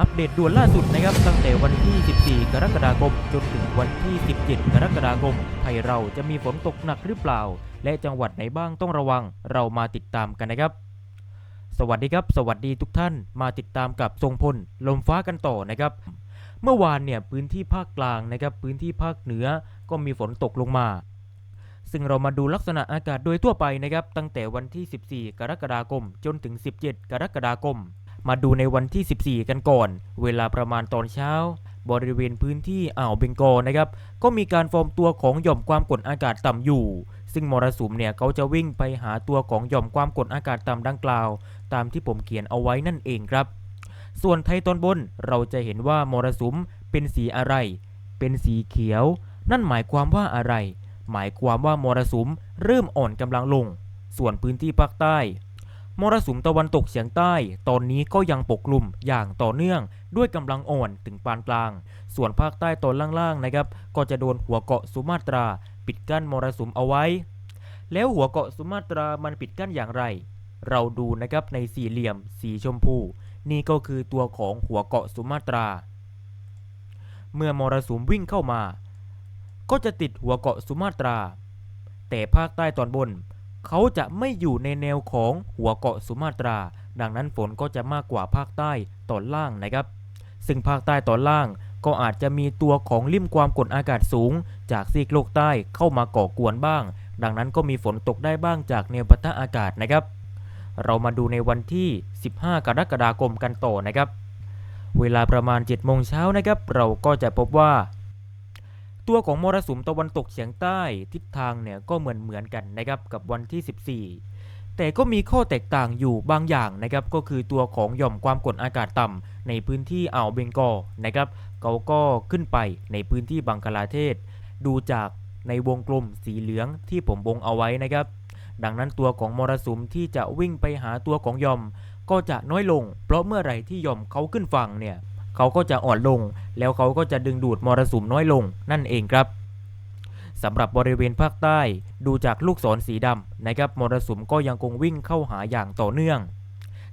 อัปเดตด่วนล่าสุดนะครับตั้งแต่วันที่ 14 กรกฎาคม จนถึงวันที่ 17 กรกฎาคมไทยเราจะมีฝนตกหนักหรือเปล่า และจังหวัดไหนบ้างต้องระวัง เรามาติดตามกันนะครับ สวัสดีครับ สวัสดีทุกท่านมาติดตามกับทรงพลลมฟ้ากันต่อนะครับ เมื่อวานเนี่ยพื้นที่ภาคกลางนะครับ พื้นที่ภาคเหนือก็มีฝนตกลงมา ซึ่งเรามาดูลักษณะอากาศโดยทั่วไปนะครับ ตั้งแต่วันที่ 14 กรกฎาคม จนถึง 17 กรกฎาคม มาดูในวันที่ 14 กันก่อน เวลาประมาณตอนเช้า บริเวณพื้นที่อ่าวเบงกอลนะครับ ก็มีการฟอร์มตัวของหย่อมความกดอากาศต่ำอยู่ ซึ่งมรสุมเนี่ยเขาจะวิ่งไปหาตัวของหย่อมความกดอากาศต่ำดังกล่าว ตามที่ผมเขียนเอาไว้นั่นเองครับ ส่วนไทยตอนบนเราจะเห็นว่ามรสุมเป็นสีอะไร เป็นสีเขียว นั่นหมายความว่าอะไร หมายความว่ามรสุมเริ่มอ่อนกำลังลง ส่วนพื้นที่ภาคใต้ มรสุมตะวันตกเฉียงใต้ ตอนนี้ก็ยังปกคลุมอย่างต่อเนื่องด้วยกำลังอ่อนถึงปานกลาง ส่วนภาคใต้ตอนล่างๆนะครับ ก็จะโดนหัวเกาะสุมาตรา ปิดกั้นมรสุมเอาไว้ แล้วหัวเกาะสุมาตรามันปิดกั้นอย่างไร เราดูนะครับในสี่เหลี่ยมสีชมพู นี่ก็คือตัวของหัวเกาะสุมาตรา เมื่อมรสุมวิ่งเข้ามา ก็จะติดหัวเกาะสุมาตรา แต่ภาคใต้ตอนบน เขาจะไม่อยู่ในแนวของหัวเกาะสุมาตรา ดังนั้นฝนก็จะมากกว่าภาคใต้ตอนล่างนะครับ ซึ่งภาคใต้ตอนล่างก็อาจจะมีตัวของลิ่มความกดอากาศสูง จากซีกโลกใต้เข้ามาก่อกวนบ้าง ดังนั้นก็มีฝนตกได้บ้างจากแนวปะทะอากาศนะครับ เรามาดูในวันที่ 15 กรกฎาคมกันต่อนะครับ เวลาประมาณ7โมงเช้านะครับ เราก็จะพบว่า ตัวของมรสุมตะวันตกเฉียงใต้ทิศทางเนี่ยก็เหมือนเหมือนกันนะครับกับวันที่ 14 แต่ก็มีข้อแตกต่างอยู่บางอย่างนะครับก็คือตัวของหย่อมความกดอากาศต่ำในพื้นที่อ่าวเบงกอลนะครับเขาก็ขึ้นไปในพื้นที่บังคลาเทศ ดูจากในวงกลมสีเหลืองที่ผมวงเอาไว้นะครับ ดังนั้นตัวของมรสุมที่จะวิ่งไปหาตัวของหย่อม ก็จะน้อยลง เพราะเมื่อไหร่ที่หย่อมเขาขึ้นฝั่งเนี่ย เขาก็จะอ่อนลง แล้วเขาก็จะดึงดูดมรสุมน้อยลงนั่นเองครับสำหรับบริเวณภาคใต้ดูจากลูกศรสีดำนะครับมรสุมก็ยังคงวิ่งเข้าหาอย่างต่อเนื่อง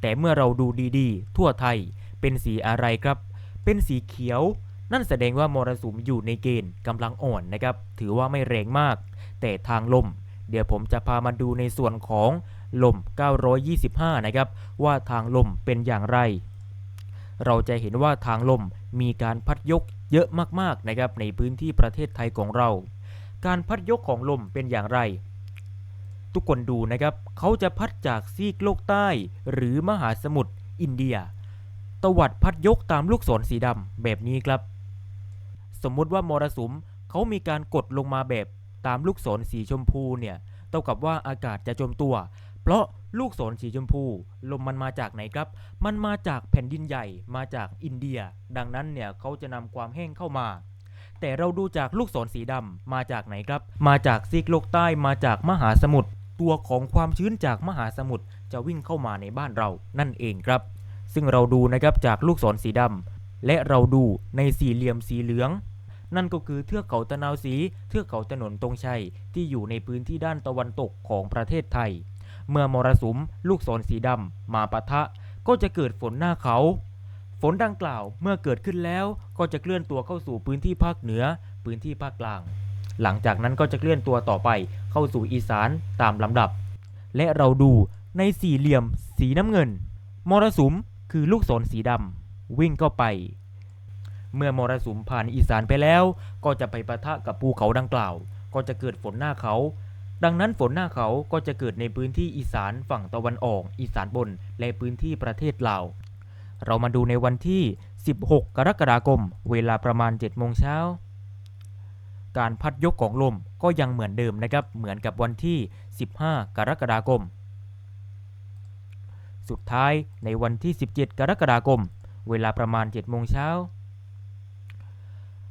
แต่เมื่อเราดูดีๆ ทั่วไทยเป็นสีอะไรครับ เป็นสีเขียว นั่นแสดงว่ามรสุมอยู่ในเกณฑ์กำลังอ่อนนะครับ ถือว่าไม่แรงมาก แต่ทางลม เดี๋ยวผมจะพามาดูในส่วนของลม 925 นะครับ ว่าทางลมเป็นอย่างไร เราจะเห็นว่าทางลมมีการพัดยกเยอะมากๆนะครับในพื้นที่ประเทศไทยของเรา การพัดยกของลมเป็นอย่างไร ทุกคนดูนะครับ เขาจะพัดจากซีกโลกใต้ หรือมหาสมุทรอินเดีย ตวัดพัดยกตามลูกศรสีดำแบบนี้ครับ สมมุติว่ามรสุมเขามีการกดลงมาแบบตามลูกศรสีชมพูเนี่ย เท่ากับว่าอากาศจะจมตัว เพราะ ลูกศรสีชมพู ลมมันมาจากไหนครับ มันมาจากแผ่นดินใหญ่มาจากอินเดีย ดังนั้นเนี่ยเขาจะนำความแห้งเข้ามา แต่เราดูจากลูกศรสีดำมาจากไหนครับ มาจากซีกโลกใต้มาจากมหาสมุทรตัวของความชื้นจากมหาสมุทรจะวิ่งเข้ามาในบ้านเรานั่นเองครับ ซึ่งเราดูนะครับจากลูกศรสีดำและเราดูในสี่เหลี่ยมสีเหลืองนั่นก็คือเทือกเขาตะนาวสี เทือกเขาถนนตรงชัย ที่อยู่ในพื้นที่ด้านตะวันตกของประเทศไทย เมื่อมรสุมลูกศรสีดำมาปะทะ ก็จะเกิดฝนหน้าเขา ฝนดังกล่าวเมื่อเกิดขึ้นแล้วก็จะเคลื่อนตัวเข้าสู่พื้นที่ภาคเหนือ พื้นที่ภาคกลาง หลังจากนั้นก็จะเคลื่อนตัวต่อไปเข้าสู่อีสานตามลำดับ และเราดูในสี่เหลี่ยม สีน้ำเงิน มรสุมคือลูกศรสีดำวิ่งเข้าไป เมื่อมรสุมผ่านอีสานไปแล้ว ก็จะไปปะทะกับภูเขาดังกล่าว ก็จะเกิดฝนหน้าเขา ดังนั้นฝนหน้าเขาก็จะเกิดในพื้นที่อีสานฝั่งตะวันออก อีสานบน และพื้นที่ประเทศลาว เรามาดูในวันที่ 16 กรกฎาคม เวลาประมาณ 7 โมงเช้า การพัดยกของลมก็ยังเหมือนเดิมนะครับ เหมือนกับวันที่ 15 กรกฎาคม สุดท้ายในวันที่ 17 กรกฎาคม เวลาประมาณ 7 โมงเช้า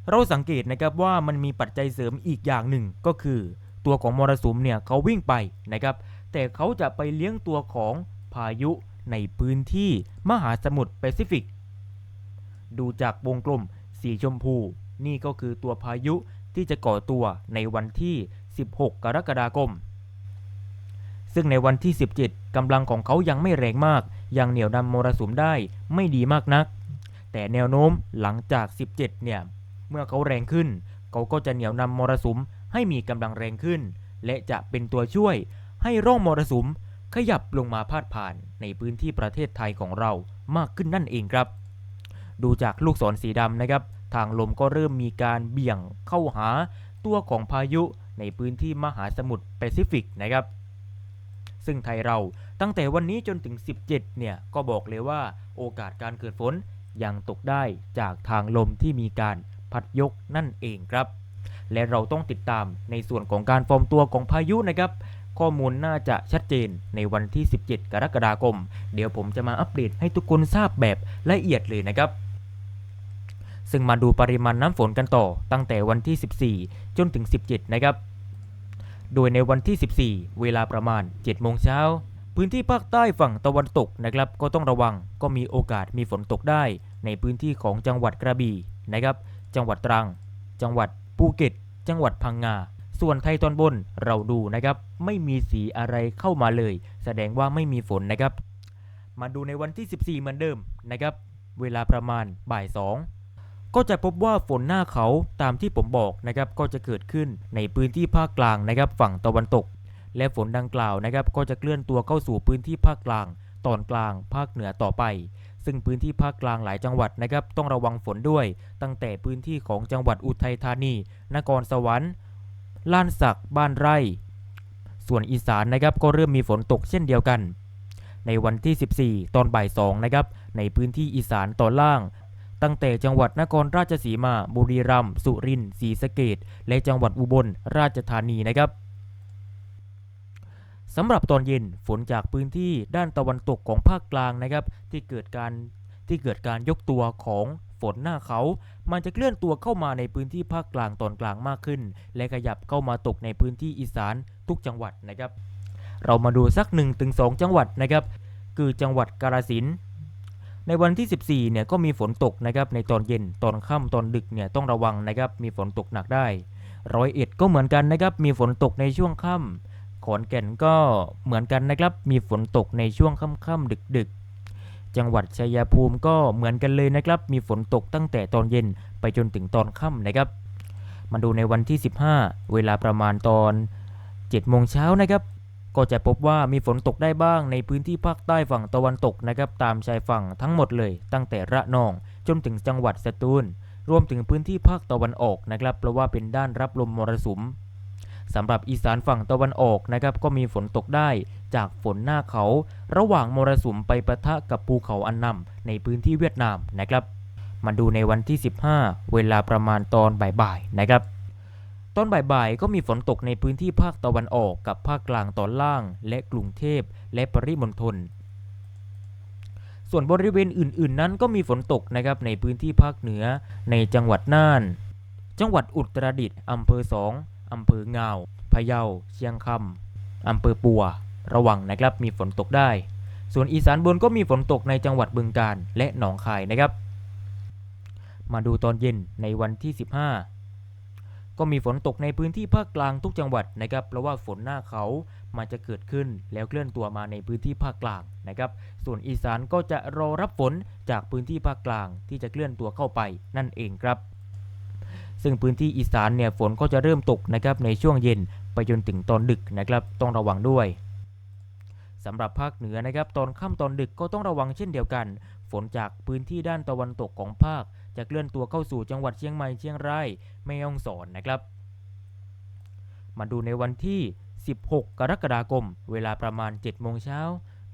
เราสังเกตนะครับว่ามันมีปัจจัยเสริมอีกอย่างหนึ่งก็คือ ตัวของมรสุมเนี่ยเขาวิ่งไปนะครับ แต่เขาจะไปเลี้ยงตัวของพายุในพื้นที่มหาสมุทรแปซิฟิก ดูจากวงกลมสีชมพู นี่ก็คือตัวพายุที่จะก่อตัวในวันที่ 16 กรกฎาคม ซึ่งในวันที่ 17กำลังของเขายังไม่แรงมาก ยังเหนี่ยวนำมรสุมได้ไม่ดีมากนัก แต่แนวโน้มหลังจาก 17 เนี่ย เมื่อเขาแรงขึ้น เขาก็จะเหนี่ยวนำมรสุม ให้มีกำลังแรงขึ้น และจะเป็นตัวช่วยให้ร่องมรสุมขยับลงมาพาดผ่านในพื้นที่ประเทศไทยของเรามากขึ้นนั่นเองครับ ดูจากลูกศรสีดำนะครับ ทางลมก็เริ่มมีการเบี่ยงเข้าหาตัวของพายุในพื้นที่มหาสมุทรแปซิฟิกนะครับ ซึ่งไทยเราตั้งแต่วันนี้จนถึง 17 เนี่ย ก็บอกเลยว่าโอกาสการเกิดฝนยังตกได้จากทางลมที่มีการพัดยกนั่นเองครับ และเราต้องติดตามในส่วนของการฟอร์มตัวของพายุนะครับ ข้อมูลน่าจะชัดเจนในวันที่ 17 กรกฎาคม เดี๋ยวผมจะมาอัปเดตให้ทุกคนทราบแบบละเอียดเลยนะครับซึ่งมาดูปริมาณน้ำฝนกันต่อตั้งแต่วันที่ 14 จนถึง 17 นะครับ โดยในวันที่ 14 เวลาประมาณ 7 โมงเช้า พื้นที่ภาคใต้ฝั่งตะวันตกนะครับ ก็ต้องระวังก็มีโอกาสมีฝนตกได้ ในพื้นที่ของจังหวัดกระบี่นะครับ จังหวัดตรัง จังหวัด ภูเก็ต จังหวัดพังงา ส่วนไทยตอนบนเราดูนะครับ ไม่มีสีอะไรเข้ามาเลย แสดงว่าไม่มีฝนนะครับ มาดูในวันที่ 14 เหมือนเดิมนะครับ เวลาประมาณบ่าย 2 ก็จะพบว่าฝนหน้าเขาตามที่ผมบอกนะครับ ก็จะเกิดขึ้นในพื้นที่ภาคกลางนะครับ ฝั่งตะวันตก และฝนดังกล่าวนะครับ ก็จะเคลื่อนตัวเข้าสู่พื้นที่ภาคกลาง ตอนกลาง ภาคเหนือต่อไป ซึ่งพื้นที่ภาคกลางหลายจังหวัดนะครับต้องระวังฝนด้วย ตั้งแต่พื้นที่ของจังหวัดอุทัยธานี นครสวรรค์ล้านสักบ้านไร่ ส่วนอีสานนะครับก็เริ่มมีฝนตกเช่นเดียวกัน ในวันที่ 14 ตอนบ่าย2นะครับในพื้นที่อีสานตอนล่าง ตั้งแต่จังหวัดนครราชสีมา บุรีรัมย์สุรินทร์ศรีสะเกดและจังหวัดอุบลราชธานีนะครับ สำหรับตอนเย็นฝนจากพื้นที่ด้านตะวันตกของภาคกลางนะครับ ที่เกิดการที่เกิดการยกตัวของฝนหน้าเขา มันจะเคลื่อนตัวเข้ามาในพื้นที่ภาคกลางตอนกลางมากขึ้น และขยับเข้ามาตกในพื้นที่อีสานทุกจังหวัดนะครับ เรามาดูสัก 1-2 จังหวัดนะครับ คือจังหวัดกาฬสินในวันที่ 14 เนี่ยก็มีฝนตกนะครับในตอนเย็นตอนค่ำตอนดึกเนี่ยต้องระวังนะครับมีฝนตกหนักได้ร้อยเอ็ดก็เหมือนกันนะครับมีฝนตกในช่วงค่ำ ขอนแก่นก็เหมือนกันนะครับ มีฝนตกในช่วงค่ำๆดึกๆ จังหวัดชัยภูมิก็เหมือนกันเลยนะครับ มีฝนตกตั้งแต่ตอนเย็นไปจนถึงตอนค่ำนะครับ มาดูในวันที่ 15 เวลาประมาณตอน7โมงเช้านะครับ ก็จะพบว่ามีฝนตกได้บ้างในพื้นที่ภาคใต้ฝั่งตะวันตกนะครับ ตามชายฝั่งทั้งหมดเลย ตั้งแต่ระนองจนถึงจังหวัดสตูล รวมถึงพื้นที่ภาคตะวันออกนะครับ เพราะว่าเป็นด้านรับลมมรสุม สำหรับอีสานฝั่งตะวันออกนะครับก็มีฝนตกได้จากฝนหน้าเขา ระหว่างมรสุมไปปะทะกับภูเขาอันนำในพื้นที่เวียดนามนะครับ มาดูในวันที่ 15 เวลาประมาณตอนบ่ายๆนะครับ ตอนบ่ายๆก็มีฝนตกในพื้นที่ภาคตะวันออกกับภาคกลางตอนล่าง และกรุงเทพและปริมณฑลส่วนบริเวณอื่น ๆ นั้นก็มีฝนตกนะครับในพื้นที่ภาคเหนือ ในจังหวัดน่าน จังหวัดอุตรดิตถ์อำเภอสอง อำเภอเงาพะเยา เชียงคำอำเภอปัว ระวังนะครับมีฝนตกได้ ส่วนอีสานบนก็มีฝนตกในจังหวัดบึงกาฬและหนองคายนะครับ มาดูตอนเย็นในวันที่ 15 ก็มีฝนตกในพื้นที่ภาคกลางทุกจังหวัดนะครับ เพราะว่าฝนหน้าเขามันจะเกิดขึ้นแล้วเคลื่อนตัวมาในพื้นที่ภาคกลางนะครับ ส่วนอีสานก็จะรอรับฝนจากพื้นที่ภาคกลางที่จะเคลื่อนตัวเข้าไปนั่นเองครับ ซึ่งพื้นที่อีสานเนี่ยฝนก็จะเริ่มตกนะครับในช่วงเย็นไปจนถึงตอนดึกนะครับต้องระวังด้วยสำหรับภาคเหนือนะครับตอนค่ำตอนดึกก็ต้องระวังเช่นเดียวกัน ฝนจากพื้นที่ด้านตะวันตกของภาค จะเคลื่อนตัวเข้าสู่จังหวัดเชียงใหม่เชียงรายแม่ฮ่องสอนนะครับ มาดูในวันที่ 16 กรกฎาคม เวลาประมาณ 7 โมงเช้า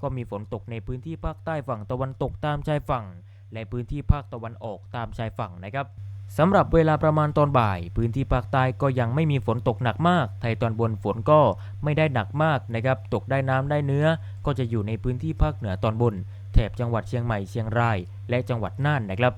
ก็มีฝนตกในพื้นที่ภาคใต้ฝั่งตะวันตกตามชายฝั่ง และพื้นที่ภาคตะวันออกตามชายฝั่งนะครับ สำหรับเวลาประมาณตอนบ่าย พื้นที่ภาคใต้ก็ยังไม่มีฝนตกหนักมาก ไทยตอนบนฝนก็ไม่ได้หนักมากนะครับ ตกได้น้ำได้เนื้อ ก็จะอยู่ในพื้นที่ภาคเหนือตอนบน แถบจังหวัดเชียงใหม่เชียงราย และจังหวัดน่านนะครับ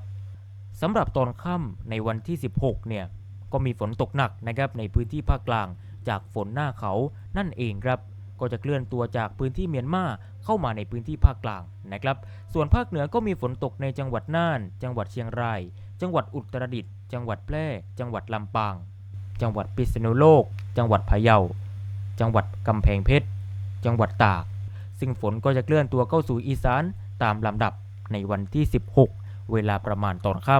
สำหรับตอนค่ำในวันที่ 16 เนี่ยก็มีฝนตกหนักนะครับในพื้นที่ภาคกลาง จากฝนหน้าเขานั่นเองครับ ก็จะเคลื่อนตัวจากพื้นที่เมียนมาเข้ามาในพื้นที่ภาคกลางนะครับ ส่วนภาคเหนือก็มีฝนตกในจังหวัดน่าน จังหวัดเชียงราย จังหวัดอุตรดิตถ์จังหวัดแพร่ จังหวัดลำปาง จังหวัดพิษณุโลก จังหวัดพะเยา จังหวัดกำแพงเพชร จังหวัดตาก ซึ่งฝนก็จะเคลื่อนตัวเข้าสู่อีสานตามลำดับในวันที่ 16 เวลาประมาณตอนค่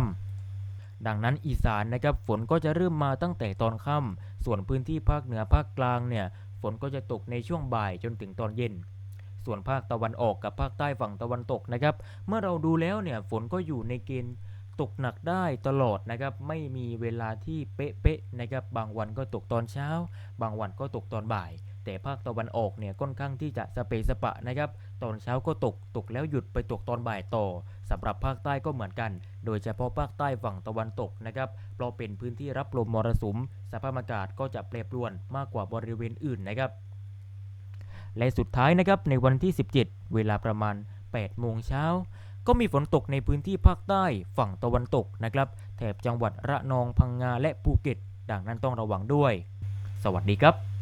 ำดังนั้นอีสานนะครับฝนก็จะเริ่มมาตั้งแต่ตอนค่ำส่วนพื้นที่ภาคเหนือภาคกลางเนี่ยฝนก็จะตกในช่วงบ่ายจนถึงตอนเย็นส่วนภาคตะวันออกกับภาคใต้ฝั่งตะวันตกนะครับ เมื่อเราดูแล้วเนี่ยฝนก็อยู่ในเกณฑ์ ตกหนักได้ตลอดนะครับไม่มีเวลาที่เป๊ะๆนะครับบางวันก็ตกตอนเช้า บางวันก็ตกตอนบ่าย แต่ภาคตะวันออกเนี่ยค่อนข้างที่จะสเปสปะนะครับตอนเช้าก็ตกตกแล้วหยุดไปตกตอนบ่ายต่อสำหรับภาคใต้ก็เหมือนกัน โดยเฉพาะภาคใต้ฝั่งตะวันตกนะครับเพราะเป็นพื้นที่รับลมมรสุมสภาพอากาศก็จะแปรปรวนมากกว่าบริเวณอื่นนะครับและสุดท้ายนะครับในวันที่ 17 เวลาประมาณ8โมงเช้า ก็มีฝนตกในพื้นที่ภาคใต้ฝั่งตะวันตกนะครับ แถบจังหวัดระนองพังงาและภูเก็ต ดังนั้นต้องระวังด้วย สวัสดีครับ